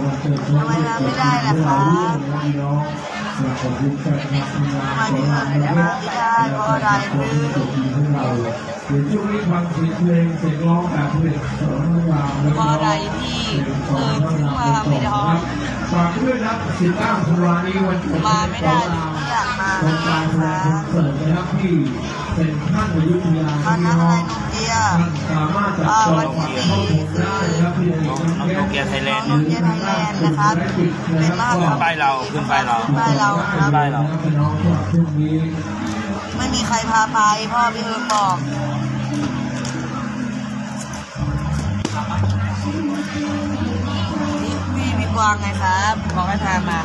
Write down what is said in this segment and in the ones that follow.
ทำไมมาไม่ได้ล่ะครับมาที่เออนะคะไม่ได้เพราะอะไรคือเดี๋ยวช่วงนี้ฟังเสียงเพลงเสียงร้องแบบเพลงสอนรามแล้วเพก็ราะอะไรที่เออถึงมาไม่ได้ฝากด้วยนะ19ธันวาคมนี้วันเกิดมาไม่ได้เลยไม่อยากมาโครงการแสดงคอนเสิร์ตนะครับที่เป็นท่านอยุธยาตอนนั้นอะไร โนเกียท่านสามารถจัดจองบัตรเข้าชมได้นะครับที่น้องน้องโตเกียวไทยแลนด์โนเกียไทยแลนด์นะครับเป็นมากครับป้ายเราขึ้นป้ายเราป้ายเราครับป้ายเราพี่น้องสำหรับพรุ่งนี้ไม่มีใครพาไปพ่อพี่เอิงบอกพี่พี่กวางไงครับบอกให้พามา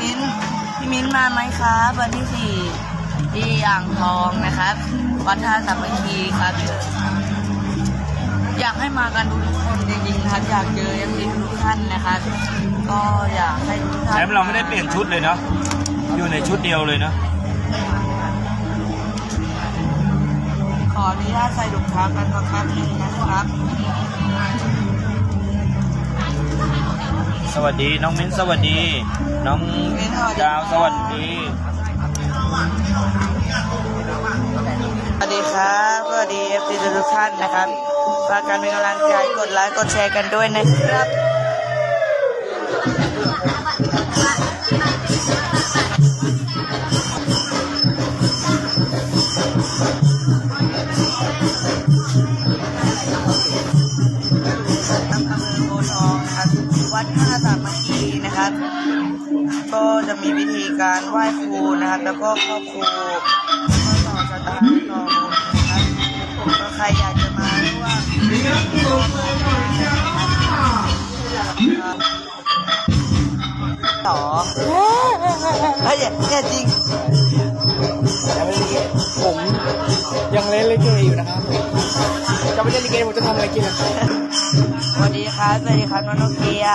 มิ้นพี่มิ้นมาไหมครับวันที่สี่ที่อ่างทองนะครับ วัดท่าสามัคคีครับ อยากให้มากันทุกคนจริงๆครับ อยากเจอยังมีทุกท่านนะครับ ก็อยากให้ทุกท่านแถมเราไม่ได้เปลี่ยนชุดเลยเนาะอยู่ในชุดเดียวเลยเนาะขออนุญาตใส่ถุงเท้ากันสักแป๊บหนึงนะครับ สวัสดีน้องมิ้นสวัสดี น้องดาวสวัสดี สวัสดีครับสวัสดีเอฟซีทุกท่านนะครับฝากกันเป็นกำลังใจกดไลค์กดแชร์กันด้วยนะครับอำอโพธิ์ทองนะครับวัดท่าสามัคคีนะครับ ก็จะมีวิธีการไหว้ครูนะครับ แล้วก็ครอบครูก็ต่อชะตาต่อ รอยากจะมาร่วมต่อเฮ้ยเนี่ยจริงผมยังเล่นลิเกอยู่นะครับจะไม่เล่นลิเกผมจะทำอะไรกินอะสวัสดีครับ สวัสดีครับน้องโนเกีย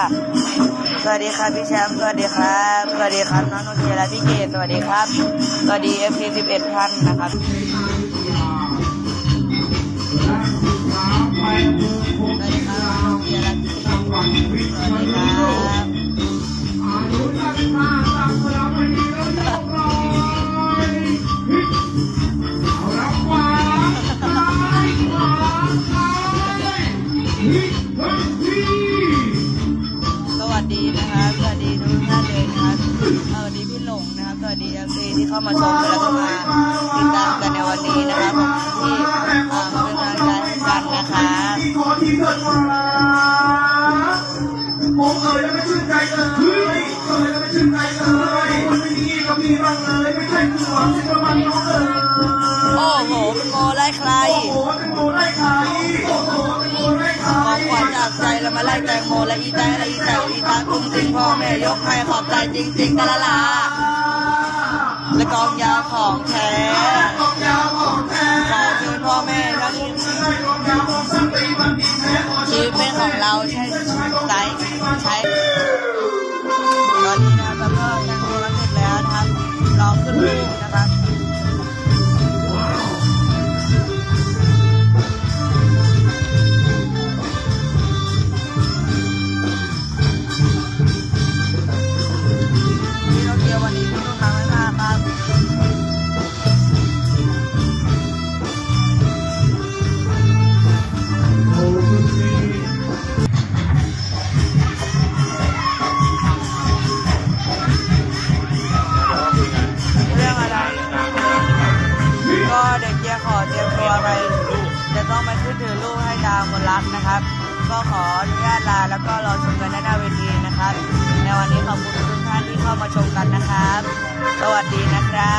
สวัสดีครับพี่แชมป์ สวัสดีครับ สวัสดีครับน้องโนเกียและพี่เกดสวัสดีครับ สวัสดีเอฟซีสิบเอ็ดท่านนะครับ ดีนะพี่เกดสวัสดีครับสวัสดีนะครับสวัสดีทุกท่านเลยนะครับสวัสดีพี่หลงนะครับสวัสดีเอฟซีที่เข้ามาชมแล้วก็มา ยแล้วไม่ชื่นใจเลยเอ่ยแล้วไม่ชื่นใจเลยคนไม่ดีก็มีบ้างเลยไม่ใช่ผู้หวังที่ประมาณน้องเอ่ยโอ้โหเป็นโมไล่ใคร โอ้โหเป็นโมได้ใครโอ้โหเป็นโมได้ใครขวัญจากใจเรามาไล่แตงโมและอีแตงและอีแตงอีตาตุ้งติ้งพ่อแม่ยกให้ขอบใจจริงๆตะละลาและกองยาวของแท้กองยาวของแท้ขอเชิญพ่อแม่ทั้งชีวิตเป็นของเราใช้ใช้ใช้ เรียมตัวไปจะต้องมาขึ้นถือลูกให้ดาวคนรักนะครับ ก็ขออนุญาตลาแล้วก็รอชมกันในหน้าเวทีนะครับ ในวันนี้ขอบคุณทุกท่านที่เข้ามาชมกันนะครับ สวัสดีนะครับ